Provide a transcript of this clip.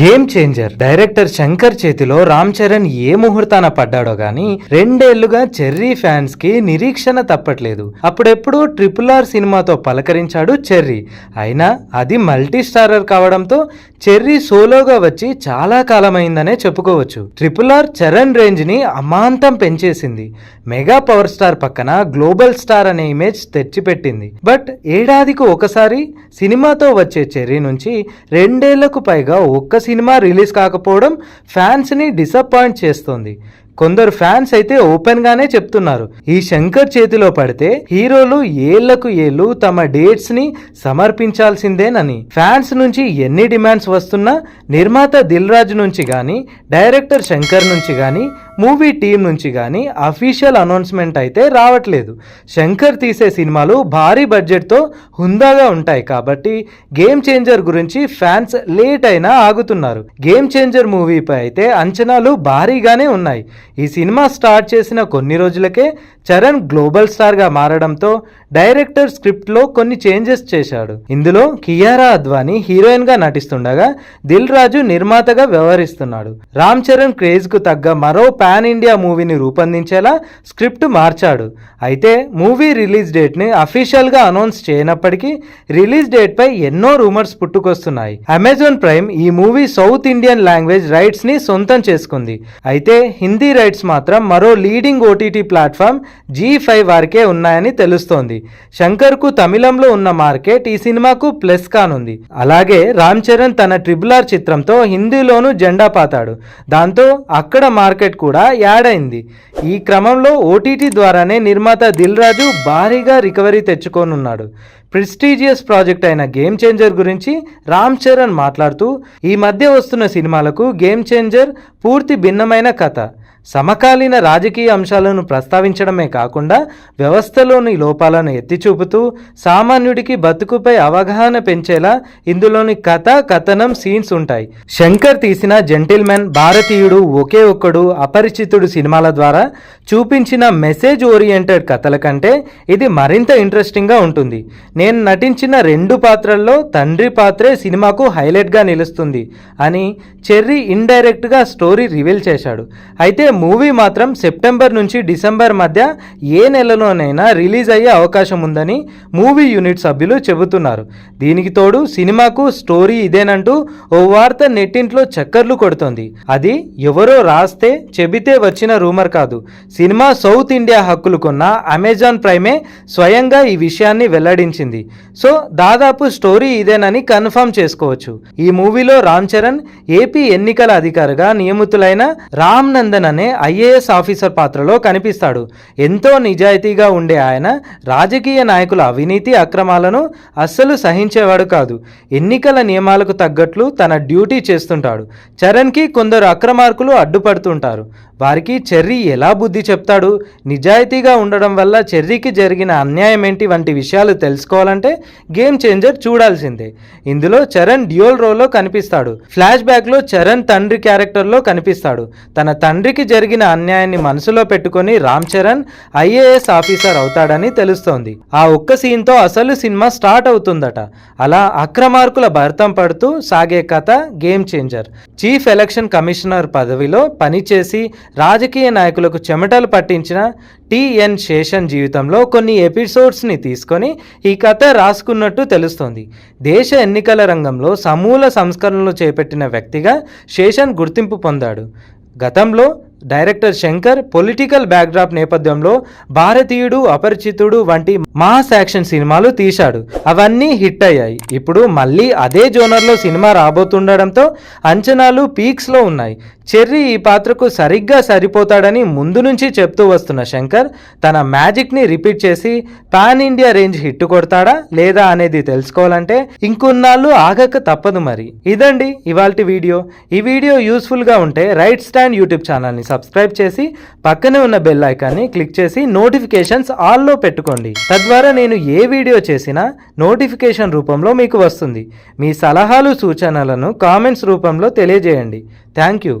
Game changer. Director Shankar చేతిలో రామ్ చరణ్ ఏ ముహూర్తాన పడ్డాడో గానీ రెండేళ్ళుగా cherry ఫ్యాన్స్కి నిరీక్షణ తప్పట్లేదు. అప్పుడెప్పుడు ట్రిపుల్ ఆర్ సినిమాతో పలకరించాడు చెర్రీ. అయినా అది మల్టీ స్టారర్ కావడంతో చెర్రీ సోలోగా వచ్చి చాలా కాలమైందనే చెప్పుకోవచ్చు. ట్రిపుల్ ఆర్ చరణ్ రేంజ్ని అమాంతం పెంచేసింది. మెగా పవర్ స్టార్ పక్కన గ్లోబల్ స్టార్ అనే ఇమేజ్ తెచ్చిపెట్టింది. బట్ ఏడాదికి ఒకసారి సినిమాతో వచ్చే చెర్రీ నుంచి రెండేళ్ళకు పైగా ఒక్క సినిమా రిలీజ్ కాకపోవడం ఫ్యాన్స్ని డిసప్పాయింట్ చేస్తోంది. కొందరు ఫ్యాన్స్ అయితే ఓపెన్ గానే చెప్తున్నారు. ఈ శంకర్ చేతిలో పడితే హీరోలు ఏళ్ళకు ఏళ్ళు తమ డేట్స్ని సమర్పించాల్సిందేనని. ఫ్యాన్స్ నుంచి ఎన్ని డిమాండ్స్ వస్తున్నా నిర్మాత దిల్ రాజు నుంచి గాని డైరెక్టర్ శంకర్ నుంచి గాని మూవీ టీం నుంచి కానీ అఫీషియల్ అనౌన్స్మెంట్ అయితే రావట్లేదు. శంకర్ తీసే సినిమాలు భారీ బడ్జెట్తో హుందాగా ఉంటాయి కాబట్టి గేమ్ చేంజర్ గురించి ఫ్యాన్స్ లేట్ అయినా ఆగుతున్నారు. గేమ్ చేంజర్ మూవీపై అయితే అంచనాలు భారీగానే ఉన్నాయి. ఈ సినిమా స్టార్ట్ చేసిన కొన్ని రోజులకే చరణ్ గ్లోబల్ స్టార్గా మారడంతో డైరెక్టర్ స్క్రిప్ట్లో కొన్ని చేంజెస్ చేశాడు. ఇందులో కియారా అద్వానీ హీరోయిన్గా నటిస్తుండగా దిల్ రాజు నిర్మాతగా వ్యవహరిస్తున్నాడు. రామ్ చరణ్ క్రేజ్కు తగ్గ మరో పాన్ ఇండియా మూవీని రూపొందించేలా స్క్రిప్ట్ మార్చాడు. అయితే మూవీ రిలీజ్ డేట్ని అఫీషియల్గా అనౌన్స్ చేయనప్పటికీ రిలీజ్ డేట్పై ఎన్నో రూమర్స్ పుట్టుకొస్తున్నాయి. అమెజాన్ ప్రైమ్ ఈ మూవీ సౌత్ ఇండియన్ లాంగ్వేజ్ రైట్స్ని సొంతం చేసుకుంది. అయితే హిందీ రైట్స్ మాత్రం మరో leading OTT platform Zee five వారికే ఉన్నాయని తెలుస్తోంది. శంకర్కు తమిళంలో ఉన్న మార్కెట్ ఈ సినిమాకు ప్లస్ కానుంది. అలాగే రామ్ చరణ్ తన ట్రిబుల్ ఆర్ చిత్రంతో హిందీలోనూ జెండా పాతాడు. దాంతో అక్కడ మార్కెట్ కూడా యాడ్ అయింది. ఈ క్రమంలో ఓటీటీ ద్వారానే నిర్మాత దిల్ రాజు భారీగా రికవరీ తెచ్చుకోనున్నాడు. ప్రెస్టీజియస్ ప్రాజెక్ట్ అయిన గేమ్ చేంజర్ గురించి రామ్ చరణ్ మాట్లాడుతూ ఈ మధ్య వస్తున్న సినిమాలకు గేమ్ చేంజర్ పూర్తి భిన్నమైన కథ. సమకాలీన రాజకీయ అంశాలను ప్రస్తావించడమే కాకుండా వ్యవస్థలోని లోపాలను ఎత్తి చూపుతూ సామాన్యుడికి బతుకుపై అవగాహన పెంచేలా ఇందులోని కథ కథనం సీన్స్ ఉంటాయి. శంకర్ తీసిన జెంటిల్మెన్ భారతీయుడు ఒకే ఒక్కడు అపరిచితుడు సినిమాల ద్వారా చూపించిన మెసేజ్ ఓరియంటెడ్ కథల కంటే ఇది మరింత ఇంట్రెస్టింగ్గా ఉంటుంది. నేను నటించిన రెండు పాత్రల్లో తండ్రి పాత్రే సినిమాకు హైలైట్గా నిలుస్తుంది అని చెర్రీ ఇండైరెక్ట్గా స్టోరీ రివీల్ చేశాడు. అయితే మూవీ మాత్రం సెప్టెంబర్ నుంచి డిసెంబర్ మధ్య ఏ నెలలోనైనా రిలీజ్ అయ్యే అవకాశం ఉందని మూవీ యూనిట్ సభ్యులు చెబుతున్నారు. దీనికి తోడు సినిమాకు స్టోరీ ఇదేనంటూ ఓ వార్త నెట్టింట్లో చక్కర్లు కొడుతోంది. అది ఎవరో రాస్తే చెబితే వచ్చిన రూమర్ కాదు. సినిమా సౌత్ ఇండియా హక్కులు కొన్న అమెజాన్ ప్రైమే స్వయంగా ఈ విషయాన్ని వెల్లడించింది. సో దాదాపు స్టోరీ ఇదేనని కన్ఫర్మ్ చేసుకోవచ్చు. ఈ మూవీలో రామ్ చరణ్ ఏపీ ఎన్నికల అధికారిగా నియమితులైన రామ్ నందన్ అనే ఐఏఎస్ ఆఫీసర్ పాత్రలో కనిపిస్తాడు. ఎంతో నిజాయితీగా ఉండే ఆయన రాజకీయ నాయకుల అవినీతి అక్రమాలను అస్సలు సహించేవాడు కాదు. ఎన్నికల నియమాలకు తగ్గట్లు తన డ్యూటీ చేస్తుంటాడు. చరణ్కి కొందరు అక్రమార్కులు అడ్డుపడుతుంటారు. వారికి చెర్రీ ఎలా బుద్ధి చెప్తాడు? నిజాయితీగా ఉండడం వల్ల చెర్రీకి జరిగిన అన్యాయం ఏంటి వంటి విషయాలు తెలుసుకోవాలంటే గేమ్ చేంజర్ చూడాల్సిందే. ఇందులో చరణ్ డ్యూయల్ రోల్లో కనిపిస్తాడు. ఫ్లాష్ బ్యాక్లో చరణ్ తండ్రి క్యారెక్టర్లో కనిపిస్తాడు. తన తండ్రికి జరిగిన అన్యాయాన్ని మనసులో పెట్టుకొని రామ్ చరణ్ ఐఏఎస్ ఆఫీసర్ అవుతాడని తెలుస్తోంది. ఆ ఒక్క సీన్తో అసలు సినిమా స్టార్ట్ అవుతుందట. అలా అక్రమార్కుల భర్తం పడుతూ సాగే కథ game changer. Chief election commissioner పదవిలో పనిచేసి రాజకీయ నాయకులకు చెమటలు పట్టించిన టిఎన్ శేషన్ జీవితంలో కొన్ని ఎపిసోడ్స్ని తీసుకొని ఈ కథ రాసుకున్నట్టు తెలుస్తోంది. దేశ ఎన్నికల రంగంలో సమూల సంస్కరణలు చేపట్టిన వ్యక్తిగా శేషన్ గుర్తింపు పొందాడు. గతంలో డైరెక్టర్ శంకర్ పొలిటికల్ బ్యాక్డ్రాప్ నేపథ్యంలో భారతీయుడు అపరిచితుడు వంటి మాస్ యాక్షన్ సినిమాలు తీశాడు. అవన్నీ హిట్ అయ్యాయి. ఇప్పుడు మళ్ళీ అదే జోనర్లో సినిమా రాబోతుండడంతో అంచనాలు పీక్స్లో ఉన్నాయి. చెర్రీ ఈ పాత్రకు సరిగ్గా సరిపోతాడని ముందు నుంచి చెప్తూ వస్తున్న శంకర్ తన మ్యాజిక్ని రిపీట్ చేసి పాన్ ఇండియా రేంజ్ హిట్ కొడతాడా లేదా అనేది తెలుసుకోవాలంటే ఇంకొన్నాళ్ళు ఆగక తప్పదు మరి. ఇదండి ఇవాల్టి వీడియో. ఈ వీడియో యూస్ఫుల్గా ఉంటే రైట్ స్టాండ్ యూట్యూబ్ ఛానల్ని సబ్స్క్రైబ్ చేసి పక్కనే ఉన్న బెల్ ఐకాన్ని క్లిక్ చేసి నోటిఫికేషన్స్ ఆల్లో పెట్టుకోండి. తద్వారా నేను ఏ వీడియో చేసినా నోటిఫికేషన్ రూపంలో మీకు వస్తుంది. మీ సలహాలు సూచనలను కామెంట్స్ రూపంలో తెలియజేయండి. Thank you